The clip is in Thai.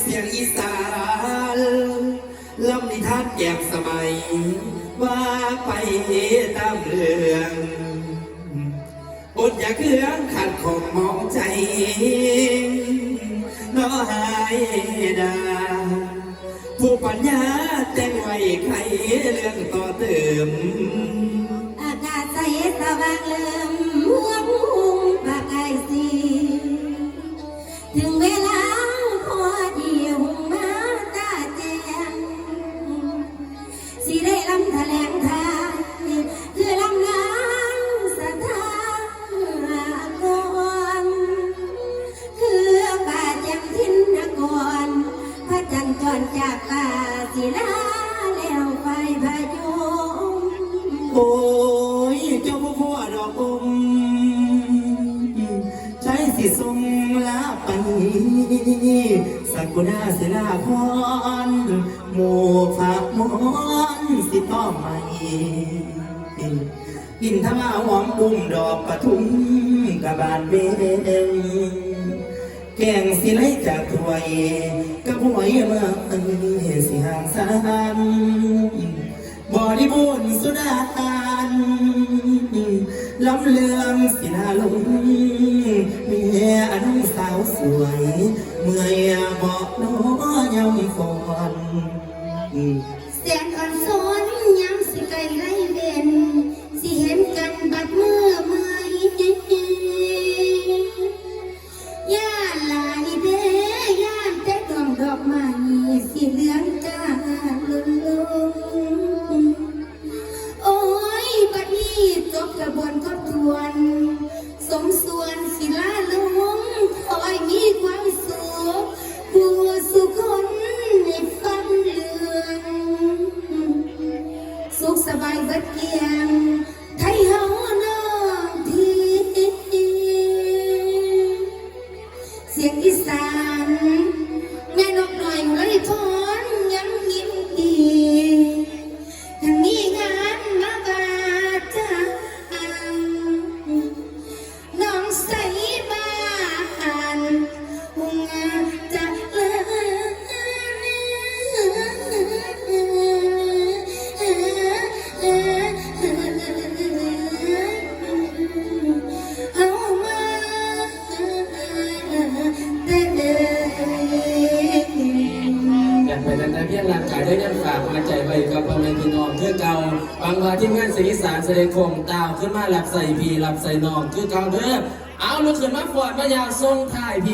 เสียงอีสานลำนิทานแยกสมัย ว่าไปตามเรื่องบทอย่าเครื่องขัดของมองใจน้อหายดา ผู้ปัญญาแต่งไว้ใครเรื่องต่อเติม อากาศใสสว่างเริ่ม ป่าศิลาแล้วไฟพายุโอ้ยเจ้าพ่อพ่อดอกอมใช้สิทรงลาไปสักกุณาศิลาพรโมฝากมอนสิต้อมใหม่อินทมาหอมบุ้มดอกปทุมกะบานเบง แกงสิไลจากถวยกระบวยเมื่อสิห่างสานบริบูรณ์สุดาทานลำเลืองสินาลงมียอนุสาวสวย เมื่อยบอกน้อยำฟอน เสียงอ่อนสอนย้ำสิไกลไร ศิลาลุงคอยมีความสุขผู้สุขคนในฟังเรืองสุขสบายเบิดเกียงไทยเฮานองทีเสียงอีสาน นไปแต่เพียงร่างกายได้ยังฝากมาใจไว้กับพ่อแม่พี่น้องคือเก่าบางว่าที่งานสีสานแสดงโคงตาวขึ้นมาหลับใส่พีหลับใส่นองคือเก่าเด้อเอาลูกขึ้นมาฟอดมายาทรงถ่ายพี